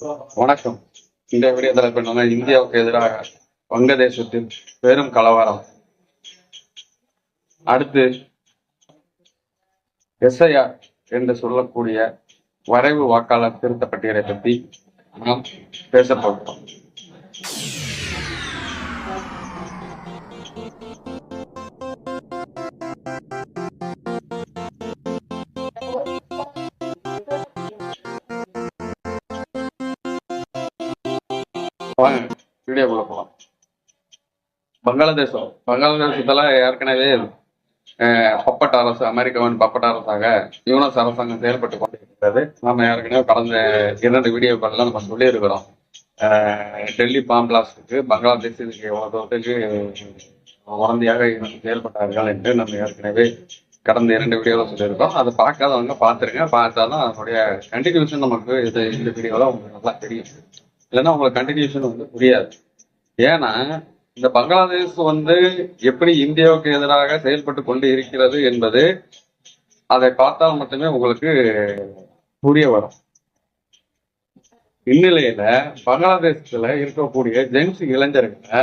வணக்கம். இந்த வீடியோ தலைப்பு என்னன்னா இந்தியாவுக்கு எதிராக வங்கதேசத்தில் பெரும் கலவரம். அடுத்து எஸ்ஐஆர் என்று சொல்லக்கூடிய வரைவு வாக்காளர் திருத்த பட்டியலை பற்றி நாம் பேச போகிறோம். வாங்க வீடியோக்குள்ள போகலாம் பங்களாதேசம் பங்களாதேசத்துல ஏற்கனவே பப்பட் அரசு அமெரிக்காவின் பப்பட் அரசாக யூனஸ் அரசாங்கம் செயல்பட்டு கொண்டிருக்கிறது. நாம ஏற்கனவே கடந்த இரண்டு வீடியோக்கள்ல நம்ம சொல்லியிருக்கிறோம். டெல்லி பாம் பிளாஸ்டுக்கு பங்களாதேஷ் இதுக்கு எவ்வளவு தூரத்துக்கு உடந்தையாக செயல்பட்டார்கள் என்று நம்ம ஏற்கனவே கடந்த இரண்டு வீடியோல சொல்லியிருக்கோம். அதை பார்க்காதவங்க பார்த்துருங்க. பார்த்தாதான் அதனுடைய கண்டினியூஷன் நமக்கு இது இந்த வீடியோல உங்களுக்கு நல்லா தெரியும். இல்லைன்னா உங்களுக்கு கண்டினியூஷன் வந்து புரியாது. ஏன்னா இந்த பங்களாதேஷ் வந்து எப்படி இந்தியாவுக்கு எதிராக செயல்பட்டு கொண்டு இருக்கிறது என்பது அதை பார்த்தால் மட்டுமே உங்களுக்கு புரிய வரும். இந்நிலையில பங்களாதேசத்துல இருக்கக்கூடிய ஜென்ஸ் இளைஞர்களை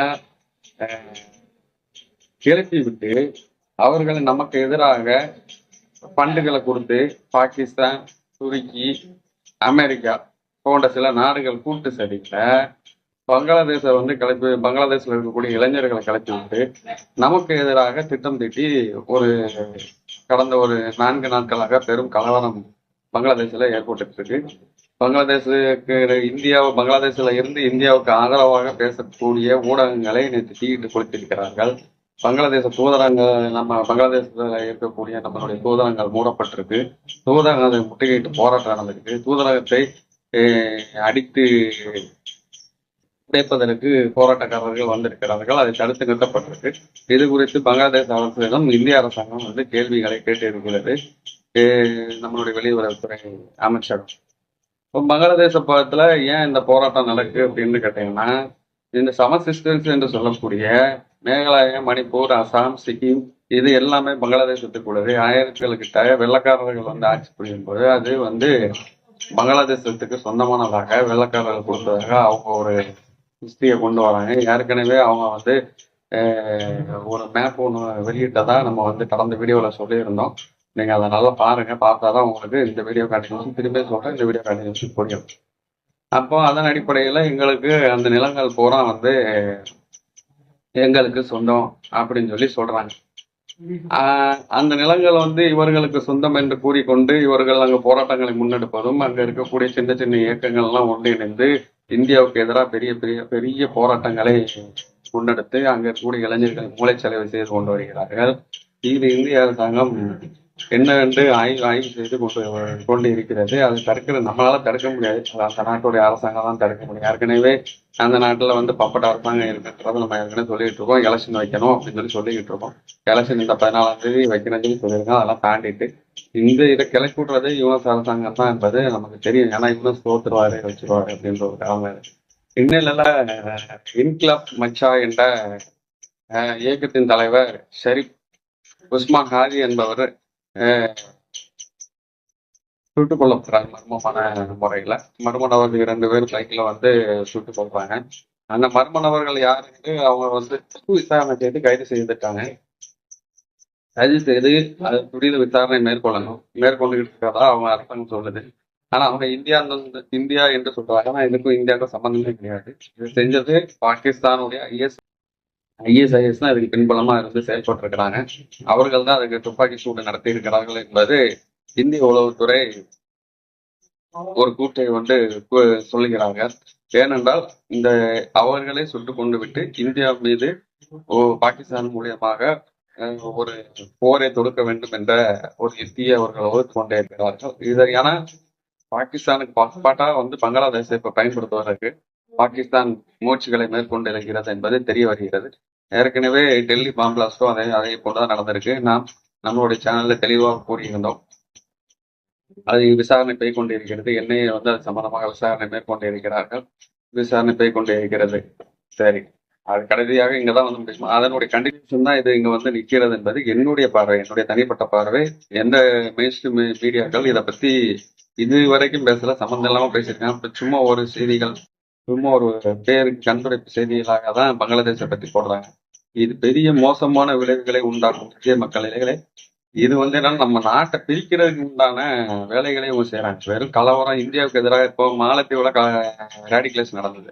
கிளப்பி விட்டு அவர்கள் நமக்கு எதிராக ஃபண்டுகளை கொடுத்து பாகிஸ்தான் துருக்கி அமெரிக்கா போன்ற சில நாடுகள் கூட்டு சதியில பங்களாதேச வந்து கிளப்பி பங்களாதேஷ்ல இருக்கக்கூடிய இளைஞர்களை கிளப்பி விட்டு நமக்கு எதிராக திட்டம் தீட்டி ஒரு கடந்த ஒரு நான்கு நாட்களாக பெரும் கலவரம் பங்களாதேஷ்ல ஏற்பட்டு இருக்கு. பங்களாதேஷுக்கு இந்தியா பங்களாதேஷ்ல இருந்து இந்தியாவுக்கு ஆதரவாக பேசக்கூடிய ஊடகங்களை நேற்று தீயிட்டு கொடுத்திருக்கிறார்கள் பங்களாதேச தூதரங்கள் நம்ம பங்களாதேசத்துல இருக்கக்கூடிய நம்மளுடைய தூதரங்கள் மூடப்பட்டிருக்கு. தூதரங்களை முற்றுகையிட்டு போராட்டம் நடந்திருக்கு. தூதரகத்தை அடித்து உடைப்பதற்கு போராட்டக்காரர்கள் வந்திருக்கிறார்கள். அதை தடுத்து நிறுத்தப்பட்டிருக்கு. இது குறித்து பங்களாதேஷ் அரசிடம் இந்திய அரசாங்கம் வந்து கேள்விகளை கேட்டிருக்கிறது. நம்மளுடைய வெளியுறவுத்துறை அமைச்சரும் இப்போ பங்களாதேச பக்கத்துல ஏன் இந்த போராட்டம் நடக்கு அப்படின்னு கேட்டீங்கன்னா இந்த சமசிஸ்டன்ஸ் என்று சொல்லக்கூடிய மேகாலயா மணிப்பூர் அசாம் சிக்கிம் இது எல்லாமே பங்களாதேசத்துக்குள்ளது ஆயிரத்துகள் கிட்ட வெள்ளக்காரர்கள் வந்து ஆட்சி புரியும் போது அது வந்து பங்களாதேசத்துக்கு சொந்தமானதாக வெள்ளக்காரர்கள் கொடுத்ததாக அவங்க ஒரு ஹிஸ்டரியை கொண்டு வராங்க. ஏற்கனவே அவங்க வந்து ஒரு மேப் ஒன்று வெளியிட்டதா நம்ம வந்து கடந்த வீடியோவில் சொல்லியிருந்தோம். நீங்க அதை நல்லா பாருங்க. பார்த்தாதான் உங்களுக்கு இந்த வீடியோ கண்டினியூஷன் திரும்பி சொல்றேன். இந்த வீடியோ கண்டினியூஷன் புரியும். அப்போ அதன் அடிப்படையில எங்களுக்கு அந்த நிலங்கள் பூரா வந்து எங்களுக்கு சொந்தம் அப்படின்னு சொல்லி சொல்றாங்க. அந்த நிலங்கள் வந்து இவர்களுக்கு சொந்தம் என்று கூறிக்கொண்டு இவர்கள் அங்கு போராட்டங்களை முன்னெடுப்பதும் அங்க இருக்கக்கூடிய சின்ன சின்ன இயக்கங்கள் எல்லாம் ஒன்றிணைந்து இந்தியாவுக்கு எதிராக பெரிய பெரிய பெரிய போராட்டங்களை முன்னெடுத்து அங்க இருக்கக்கூடிய இளைஞர்கள் மூளைச்சலவை செய்து கொண்டு வருகிறார்கள். இது இந்திய அரசாங்கம் என்ன என்று ஆய்வு ஆய்வு செய்து கொண்டு கொண்டு இருக்கிறது. அது தடுக்கிற நம்மளால தடுக்க முடியாது. அது அந்த நாட்டுடைய அரசாங்கம் தான் தடுக்க முடியும். ஏற்கனவே அந்த நாட்டுல வந்து பப்பட்ட அரசாங்கம் இருக்குன்றது நம்ம ஏற்கனவே சொல்லிட்டு இருக்கோம். எலெக்ஷன் வைக்கணும் அப்படின்னு சொல்லி சொல்லிக்கிட்டு இருக்கோம். எலெக்ஷன் இந்த பதினாலாம் தேதி வைக்கணும்னு சொல்லி சொல்லியிருக்கோம் அதெல்லாம் தாண்டிட்டு இந்த இதை கிளப்பி விடுறது யுஎஸ் அரசாங்கம் தான் என்பது நமக்கு தெரியும். ஏன்னா யுஎஸ் தோத்துருவாரு வச்சிருவாரு அப்படின்ற ஒரு காலம் இன்னில இன்கிளப் மச்சா என்ற இயக்கத்தின் தலைவர் ஷெரீப் உஸ்மா ஹாஜி என்பவர் சுட்டுக் கொல்லப்படுறார் மர்மமான முறையில. மர்ம நபர்கள் இரண்டு பேர் சைக்கிள் வந்து சுட்டுக் கொள்றாங்க அந்த மர்ம நபர்கள் யாருக்கு அவங்க வந்து விசாரணை செய்து கைது செய்துட்டாங்க. கைது செய்து அது துரித விசாரணை மேற்கொள்ளணும். மேற்கொண்டுகிட்டு இருக்கிறதா அவங்க அரசாங்கம் சொல்லுது. ஆனா அவங்க இந்தியா இந்தியா என்று சொல்றாங்க. ஆனா இதுக்கும் இந்தியாவுக்கும் சம்பந்தமே கிடையாது. இது செஞ்சது பாகிஸ்தானுடைய ஐஎஸ் ஐஎஸ்ஐஎஸ் தான் இதுக்கு பின்புலமா இருந்து செயல்பட்டு இருக்கிறாங்க அவர்கள் தான் அதுக்கு துப்பாக்கி சூடு நடத்தி இருக்கிறார்கள் என்பது இந்திய உளவுத்துறை ஒரு கூட்டை வந்து சொல்லுகிறாங்க. சொல்லுகிறார்கள் ஏனென்றால் இந்த அவர்களை சுட்டு கொண்டு விட்டு இந்தியா மீது ஓ- பாகிஸ்தான் மூலியமாக அஹ், ஒரு போரை தொடுக்க வேண்டும் என்ற ஒரு யுத்தியை அவர்கள் வகுத்து கொண்டே இருக்கிறார்கள். இதை ஏன்னா பாகிஸ்தானுக்கு பாஸ்பாட்டா வந்து பங்களாதேஷை இப்ப பயன்படுத்துவதற்கு பாகிஸ்தான் முயற்சிகளை மேற்கொண்டு இருக்கிறது என்பது தெரிய வருகிறது. ஏற்கனவே டெல்லி பாம் அதே அதே போலதான் நடந்திருக்கு. நாம் நம்மளுடைய சேனல்ல தெளிவாக கூறியிருந்தோம். அது விசாரணை போய் கொண்டிருக்கிறது என்ஐஏ வந்து அது சம்பந்தமாக விசாரணை மேற்கொண்டு இருக்கிறார்கள் விசாரணை போய் கொண்டு இருக்கிறது சரி. அது கடைசியாக இங்கதான் வந்து முடியுமா அதனுடைய கண்டிஷன் தான் இது இங்க வந்து நிக்கிறது என்பது என்னுடைய பார்வை என்னுடைய தனிப்பட்ட பார்வை. எந்த மெயின் மீடியாக்கள் இதை பத்தி இது வரைக்கும் பேசல சம்மந்தம் இல்லாம பேசியிருக்காங்க. சும்மா ஒரு செய்திகள் சும்மா ஒரு பேருக்கு கண்துடைப்பு செய்திகளாக தான் பங்களாதேஷை பத்தி போடுறாங்க. இது பெரிய மோசமான விளைவுகளை உண்டாக்கும் இந்திய மக்களிலே இது வந்து என்னன்னா நம்ம நாட்டை பிரிக்கிறதுக்கு உண்டான வேலைகளை இவங்க செய்யறாங்க வெறும் கலவரம் இந்தியாவுக்கு எதிராக இப்போ மாலத்தீவுல ரேடிகுலேஷன் நடந்தது.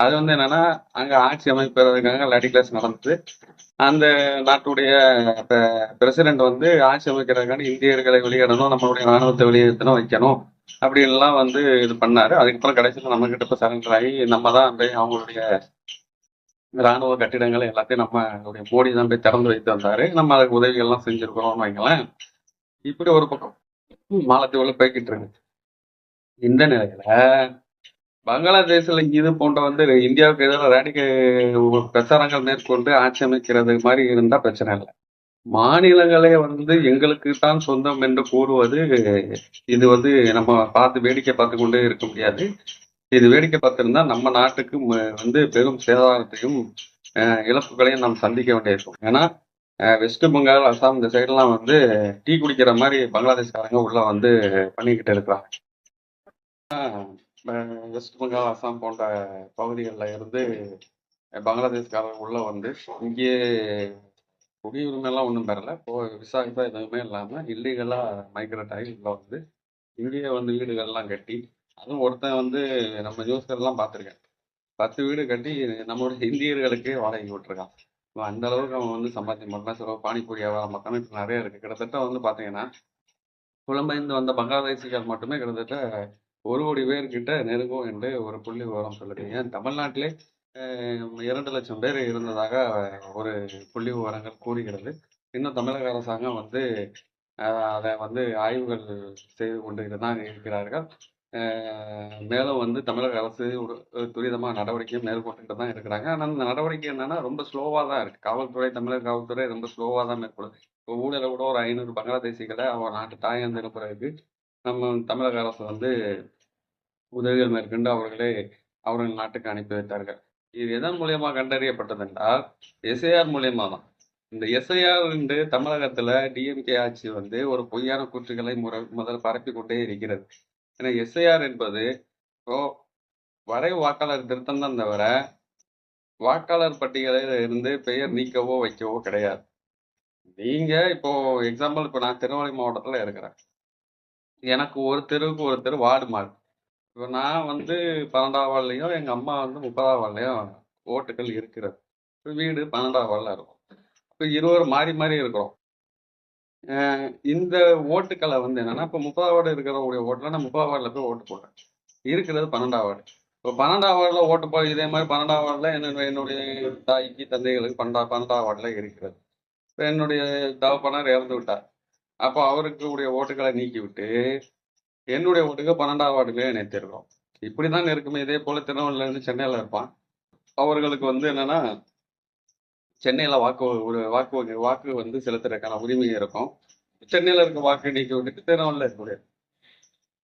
அது வந்து என்னன்னா அங்க ஆட்சி அமைப்பதற்காக ரேடிகுலேஷன் நடந்தது. அந்த நாட்டுடைய பிரசிடென்ட் வந்து ஆட்சி அமைக்கிறதுக்கான இந்தியர்களை வெளியிடணும் நம்மளுடைய ராணுவத்தை வெளியேற்றணும் வைக்கணும். அப்படி எல்லாம் வந்து இது பண்ணாரு. அதுக்கப்புறம் கடைசியில் நம்ம கிட்ட இப்போ சரண்டர் ஆகி நம்ம தான் போய் அவங்களுடைய ராணுவ கட்டிடங்கள் எல்லாத்தையும் நம்மளுடைய மோடி தான் போய் திறந்து வைத்து வந்தாரு. நம்ம அதுக்கு உதவிகள் எல்லாம் செஞ்சிருக்கிறோம்னு வைங்களேன். இப்படி ஒரு பக்கம் மாலத்தீவுல போய்கிட்டு இருக்கு. இந்த நிலையில பங்களாதேஷ்ல இது போன்ற வந்து இந்தியாவுக்கு எதிராக ரேடிக்க பிரச்சாரங்கள் மேற்கொண்டு ஆட்சி அமைக்கிறது மாதிரி இருந்தா பிரச்சனை இல்லை. மாநிலங்களே வந்து எங்களுக்கு தான் சொந்தம் என்று கூறுவது இது வந்து நம்ம பார்த்து வேடிக்கை பார்த்து கொண்டே இருக்க முடியாது. இது வேடிக்கை பார்த்திருந்தா நம்ம நாட்டுக்கு வந்து பெரும் சேதாரத்தையும் இழப்புகளையும் நாம் சந்திக்க வேண்டியிருக்கும். ஏன்னா வெஸ்ட் பெங்கால் அசாம் இந்த சைடெல்லாம் வந்து டீ குடிக்கிற மாதிரி பங்களாதேஷ்காரங்க உள்ள வந்து பண்ணிக்கிட்டு இருக்கிறாங்க. வெஸ்ட் பெங்கால் அசாம் போன்ற பகுதிகளில் இருந்து பங்களாதேஷ்காரங்க உள்ள வந்து இங்கே குடியுரிமை எல்லாம் ஒன்றும் பெறல. இப்போ விசா எதுவுமே இல்லாமல் இல்லீகலாக மைக்ரேட் ஆகி உள்ள வந்து இங்கேயே வந்து வீடுகள்லாம் கட்டி அதுவும் ஒருத்தன் வந்து நம்ம நியூஸ்கள்லாம் பார்த்துருக்கேன். பத்து வீடு கட்டி நம்மளுடைய இந்தியர்களுக்கே வாடகை விட்டுருக்கான் அந்த அளவுக்கு அவன் வந்து சம்பாத்தியம் பண்ணலாம் சில பானிபூரி வியாபாரம் பார்த்தாலும் இப்போ நிறைய இருக்கு. கிட்டத்தட்ட வந்து பார்த்தீங்கன்னா புலம்பெயர்ந்து வந்த பங்களாதேசிகள் மட்டுமே கிட்டத்தட்ட ஒரு கோடி பேர்கிட்ட நெருங்கும் என்று ஒரு புள்ளி விவரம் சொல்லுது. ஏன்? தமிழ்நாட்டிலே இரண்டு லட்சம் பேர் இருந்ததாக ஒரு புள்ளி விவரங்கள் கூறுகிறது. இன்னும் தமிழக அரசாங்கம் வந்து அதை வந்து ஆய்வுகள் செய்து கொண்டு தான் இருக்கிறார்கள். மேலும் வந்து தமிழக அரசு ஒரு துரிதமாக நடவடிக்கையும் மேற்கொண்டுகிட்டு தான் இருக்கிறாங்க. ஆனால் அந்த நடவடிக்கை என்னன்னா ரொம்ப ஸ்லோவாக தான் இருக்கு. காவல்துறை தமிழக காவல்துறை ரொம்ப ஸ்லோவாக தான் மேற்கொள்ளுது இப்போ ஊழல கூட ஒரு ஐநூறு பங்களாதேசிகளை அவன் நாட்டு தாயம் அனுப்புறதுக்கு நம்ம தமிழக அரசு வந்து உதவிகள் மேற்கொண்டு அவர்களே அவர்கள் நாட்டுக்கு அனுப்பி வைத்தார்கள். இது எதன் மூலியமா கண்டறியப்பட்டது என்றால் எஸ்ஐஆர் மூலியமா தான் இந்த எஸ்ஐஆர் என்று தமிழகத்துல டிஎம்கே ஆட்சி வந்து ஒரு பொய்யான கூற்றுகளை முறை முதல் பரப்பி கொண்டே இருக்கிறது. ஏன்னா எஸ்ஐஆர் என்பது இப்போ வரைவு வாக்காளர் திருத்தம் தான் தவிர வாக்காளர் பட்டியலில் இருந்து பெயர் நீக்கவோ வைக்கவோ கிடையாது. நீங்க இப்போ எக்ஸாம்பிள் இப்போ நான் திருவள்ளி மாவட்டத்துல இருக்கிறேன். எனக்கு ஒரு தெருவுக்கு ஒரு தெரு வார்டு மாறு இப்போ நான் வந்து பன்னெண்டாம் வார்டுலையும் எங்கள் அம்மா வந்து முப்பதாம் வார்டுலையும் ஓட்டுகள் இருக்கிறது. இப்போ வீடு பன்னெண்டாம் வார்டில் இருக்கும். இப்போ இருவர் மாறி மாறி இருக்கிறோம். இந்த ஓட்டுக்களை வந்து என்னன்னா இப்போ முப்பதாம் வார்டு இருக்கிறவங்களுடைய ஓட்டில் நான் முப்பதாம் வார்டில் போய் ஓட்டு போட்டேன். இருக்கிறது பன்னெண்டாம் வார்டு. இப்போ பன்னெண்டாம் வார்டில் ஓட்டு போய் இதே மாதிரி பன்னெண்டாம் வார்டில் என்னுடைய என்னுடைய தாய்க்கு தந்தைகளுக்கு பன்னெண்டா பன்னெண்டாம் வார்டில் இருக்கிறது. இப்போ என்னுடைய தகப்பனார் இறந்து விட்டார். அப்போ அவருக்கு உடைய ஓட்டுகளை நீக்கி விட்டு என்னுடைய ஓட்டுக்கு பன்னெண்டாம் வார்டுகளே இணைத்திருக்கிறோம். இப்படிதான் இருக்குமே. இதே போல திருநெல்வேலியில சென்னையில் சென்னையில இருப்பான். அவர்களுக்கு வந்து என்னன்னா சென்னையில வாக்கு ஒரு வாக்கு வாக்கு வந்து செலுத்துறதுக்கான உரிமை இருக்கும். சென்னையில இருக்க வாக்கு நீக்கி விட்டுட்டு திருநெல்வேலியில் இருக்கக்கூடிய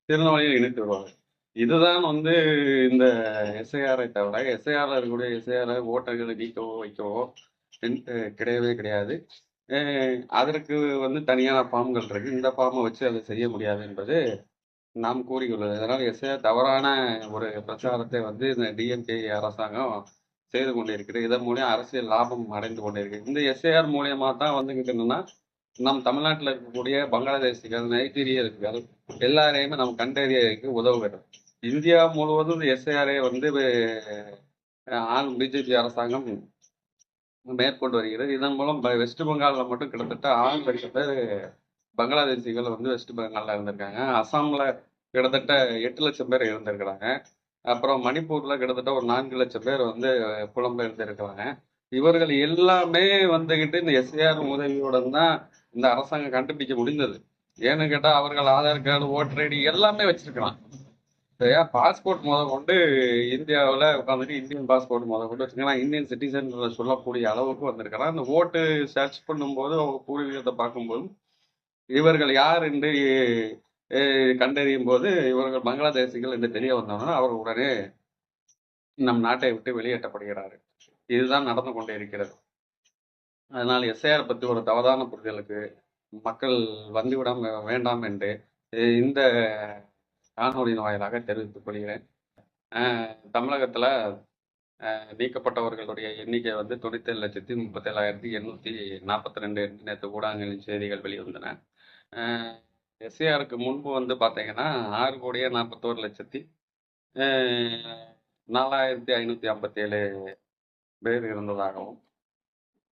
திருநெல்வேலியில் இணைத்து விடுவாங்க இதுதான் வந்து இந்த எஸ்ஐஆரை தவிர எஸ்ஐஆர்ல இருக்கக்கூடிய எஸ்ஐஆர் ஓட்டர்களை நீக்கவோ வைக்கவோ கிடையவே கிடையாது. அதற்கு வந்து தனியான ஃபார்ம்கள் இருக்கு. இந்த ஃபார்மை வச்சு அதை செய்ய முடியாது என்பது நாம் கூறியுள்ளது. அதனால் எஸ்ஐஆர் தவறான ஒரு பிரச்சாரத்தை வந்து இந்த டிஎம்கே அரசாங்கம் செய்து கொண்டிருக்கிறது. இதன் மூலியம் அரசியல் லாபம் அடைந்து கொண்டிருக்கு இந்த எஸ்ஐஆர் மூலியமா தான் வந்து என்னன்னா நம் தமிழ்நாட்டில் இருக்கக்கூடிய பங்களாதேசிகள் நைஜீரியர்கள் எல்லாரையுமே நம்ம கண்டறியதுக்கு உதவுகிறது இந்தியா முழுவதும் இந்த எஸ்ஐஆரை வந்து ஆளும் பிஜேபி அரசாங்கம் மேற்கொண்டு வருகிறது. இதன் மூலம் வெஸ்ட் பெங்காலில் மட்டும் கிட்டத்தட்ட ஆறு லட்சம் பேர் பங்களாதேசிகள் வந்து வெஸ்ட் பெங்கால்ல இருந்திருக்காங்க. அசாம்ல கிட்டத்தட்ட எட்டு லட்சம் பேர் இருந்திருக்கிறாங்க. அப்புறம் மணிப்பூர்ல கிட்டத்தட்ட ஒரு நான்கு லட்சம் பேர் வந்து புலம்பெயர்ந்திருக்கிறாங்க இவர்கள் எல்லாமே வந்துகிட்டு இந்த எஸ்ஏஆர் உதவியுடன் தான் இந்த அரசாங்கம் கண்டுபிடிக்க முடிந்தது. ஏன்னு கேட்டா அவர்கள் ஆதார் கார்டு ஓட்டர் ஐடி எல்லாமே வச்சிருக்கலாம் சரியா? பாஸ்போர்ட் முத கொண்டு இந்தியாவில் உட்காந்துட்டு இந்தியன் பாஸ்போர்ட் முத கொண்டு வச்சுக்கலாம் இந்தியன் சிட்டிசன் சொல்லக்கூடிய அளவுக்கு வந்திருக்கலாம் அந்த ஓட்டு சர்ச் பண்ணும்போது அவங்க பூர்வீகத்தை பார்க்கும்போது இவர்கள் யார் என்று கண்டறியும் போது இவர்கள் பங்களாதேசிகள் என்று தெரிய வந்தோம்னா அவர் உடனே நம் நாட்டை விட்டு வெளியேற்றப்படுகிறார் இதுதான் நடந்து கொண்டே இருக்கிறது. அதனால் எஸ்ஐஆர் பற்றி ஒரு தவறான புரிதலுக்கு மக்கள் வந்துவிட வேண்டாம் என்று இந்த காணொலியின் வாயிலாக தெரிவித்துக் கொள்கிறேன். தமிழகத்தில் நீக்கப்பட்டவர்களுடைய எண்ணிக்கை வந்து தொண்ணூத்தேழு லட்சத்தி முப்பத்தேழாயிரத்தி எண்ணூற்றி நாற்பத்தி ரெண்டு நேற்று ஊடகங்களின் செய்திகள் வெளிவந்தன. எஸ்ஏஆருக்கு முன்பு வந்து பார்த்தீங்கன்னா ஆறு கோடியே நாற்பத்தோரு லட்சத்தி நாலாயிரத்தி ஐநூற்றி ஐம்பத்தேழு பேர் இருந்ததாகவும்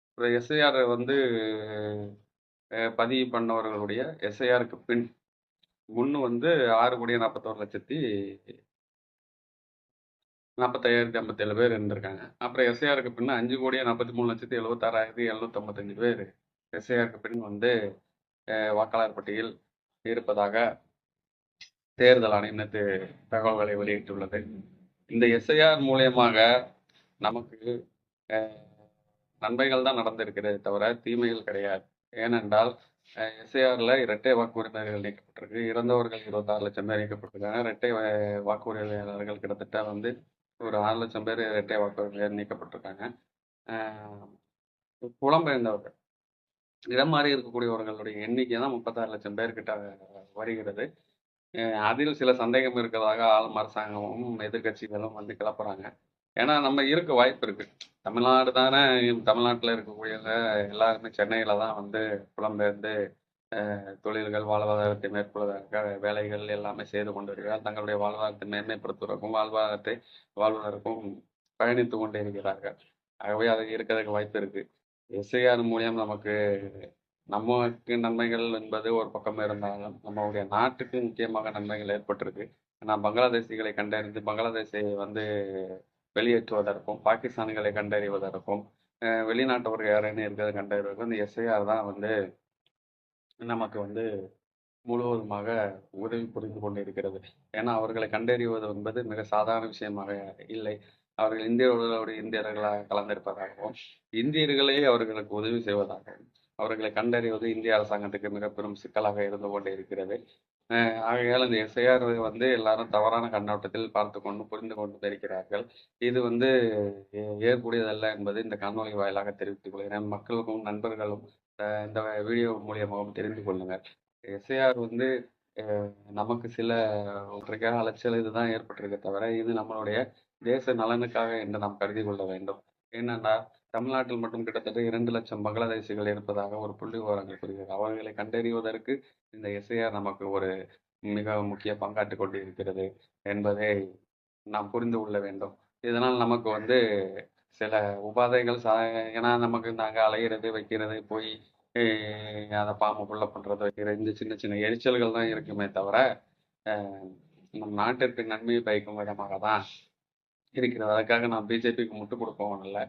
அப்புறம் எஸ்ஐஆர் வந்து பதிவு பண்ணவர்களுடைய எஸ்ஐஆருக்கு பின் முன்னு வந்து ஆறு கோடியே நாற்பத்தோரு லட்சத்தி நாற்பத்தாயிரத்தி ஐம்பத்தேழு பேர் இருந்திருக்காங்க. அப்புறம் எஸ்ஐஆருக்கு பின் அஞ்சு கோடியே நாற்பத்தி மூணு லட்சத்தி எழுபத்தாறாயிரத்தி எழுநூத்தம்பத்தஞ்சு பேர் எஸ்ஐஆருக்கு பின் வந்து வாக்காளர் பட்டியல் இருப்பதாக தேர்தல் ஆணையம் நேற்று தகவல்களை வெளியிட்டுள்ளது. இந்த எஸ்ஐஆர் மூலியமாக நமக்கு நன்மைகள் தான் நடந்திருக்கிறது தவிர தீமைகள் கிடையாது. ஏனென்றால் எஸ்ஐஆரில் இரட்டை வாக்குரிமைகள் நீக்கப்பட்டிருக்கு. இறந்தவர்கள் இருபத்தாறு லட்சம் பேர் நீக்கப்பட்டிருக்காங்க. இரட்டை வாக்குரிமையாளர்கள் கிட்டத்தட்ட வந்து ஒரு ஆறு லட்சம் பேர் இரட்டை வாக்குரிமையாளர் நீக்கப்பட்டிருக்காங்க. புலம்பெயர்ந்தவர்கள் இடம் மாறி இருக்கக்கூடியவர்களுடைய எண்ணிக்கை தான் முப்பத்தாறு லட்சம் பேர்கிட்ட வருகிறது. அதில் சில சந்தேகம் இருக்கிறதாக ஆளும் அரசாங்கமும் எதிர்க்கட்சிகளும் வந்து கிளப்புறாங்க. ஏன்னா நம்ம இருக்க வாய்ப்பு இருக்கு. தமிழ்நாடு தானே தமிழ்நாட்டில் இருக்கக்கூடிய எல்லாருமே சென்னையில தான் வந்து புலம்பெயர்ந்து தொழில்கள் வாழ்வாதாரத்தை மேற்கொள்வதற்காக வேலைகள் எல்லாமே செய்து கொண்டிருக்கிறார் தங்களுடைய வாழ்வாதாரத்தை மேன்மைப்படுத்துவதற்கும் வாழ்வாதாரத்தை வாழ்வதற்கும் பயணித்து கொண்டிருக்கிறார்கள் ஆகவே அது இருக்கிறதுக்கு வாய்ப்பு இருக்கு. எஸ்ஐஆர் மூலியம் நமக்கு நமக்கு நன்மைகள் என்பது ஒரு பக்கம் இருந்தாலும் நம்மளுடைய நாட்டுக்கு முக்கியமாக நன்மைகள் ஏற்பட்டிருக்கு. நான் பங்களாதேசிகளை கண்டறிந்து பங்களாதேஷை வந்து வெளியேற்றுவதற்கும் பாகிஸ்தான்களை கண்டறிவதற்கும் வெளிநாட்டவர்கள் யாரையும் இருக்கிறத கண்டறிவதற்கும் இந்த எஸ்ஐஆர் தான் வந்து நமக்கு வந்து முழுவதுமாக உதவி புரிந்து கொண்டிருக்கிறது. ஏன்னா அவர்களை கண்டறிவது என்பது மிக சாதாரண விஷயமாக இல்லை. அவர்கள் இந்தியர்களோடு இந்தியர்களாக கலந்திருப்பதாகவும் இந்தியர்களே அவர்களுக்கு உதவி செய்வதாகவும் அவர்களை கண்டறிவது இந்திய அரசாங்கத்துக்கு மிக பெரும் சிக்கலாக இருந்து கொண்டே இருக்கிறது. ஆகையால் இந்த எஸ்ஐஆர் வந்து எல்லாரும் தவறான கண்ணோட்டத்தில் பார்த்து கொண்டு புரிந்து கொண்டு இருக்கிறார்கள். இது வந்து ஏ- ஏற்புடையதல்ல என்பது இந்த காணொலி வாயிலாக தெரிவித்துக் கொள்கிறேன். மக்களுக்கும் நண்பர்களும் இந்த வீடியோ மூலியமாகவும் தெரிந்து கொள்ளுங்கள். எஸ்ஐஆர் வந்து நமக்கு சில ஒன்றைக்காக அலைச்சல் இதுதான் ஏற்பட்டிருக்க தவிர இது நம்மளுடைய தேச நலனுக்காக என்று நாம் கருதி கொள்ள வேண்டும். ஏனென்றா தமிழ்நாட்டில் மட்டும் கிட்டத்தட்ட இரண்டு லட்சம் பங்களாதேசிகள் இருப்பதாக ஒரு புள்ளி விவரங்கள் கூறுகிறது. அவர்களை கண்டறிவதற்கு இந்த எஸ்ஐஆர் நமக்கு ஒரு மிக முக்கிய பங்காற்றி கொண்டு இருக்கிறது என்பதை நாம் புரிந்து கொள்ள வேண்டும். இதனால் நமக்கு வந்து சில உபாதைகள் சா ஏன்னா நமக்கு நாங்கள் அலையிறது வைக்கிறது போய் அதை பாம்பு புள்ள பண்றது வைக்கிறது இந்த சின்ன சின்ன எரிச்சல்கள் தான் இருக்குமே தவிர நம் நாட்டிற்கு நன்மையை பயக்கும் விதமாக தான் இருக்கிறது. அதுக்காக நான் பிஜேபிக்கு முட்டு கொடுப்பவன் இல்லை.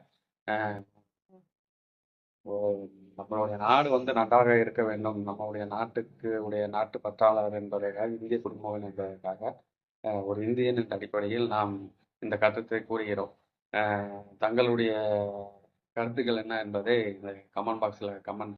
நம்மளுடைய நாடு வந்து நன்றாக இருக்க வேண்டும். நம்மளுடைய நாட்டுக்கு உடைய நாட்டு பற்றாளர் என்பதற்காக இந்திய குடும்பம் என்பதற்காக ஒரு இந்தியன் என்ற அடிப்படையில் நாம் இந்த கருத்தை கூறுகிறோம். தங்களுடைய கருத்துக்கள் என்ன என்பதை இந்த கமெண்ட் பாக்ஸில் கமெண்ட்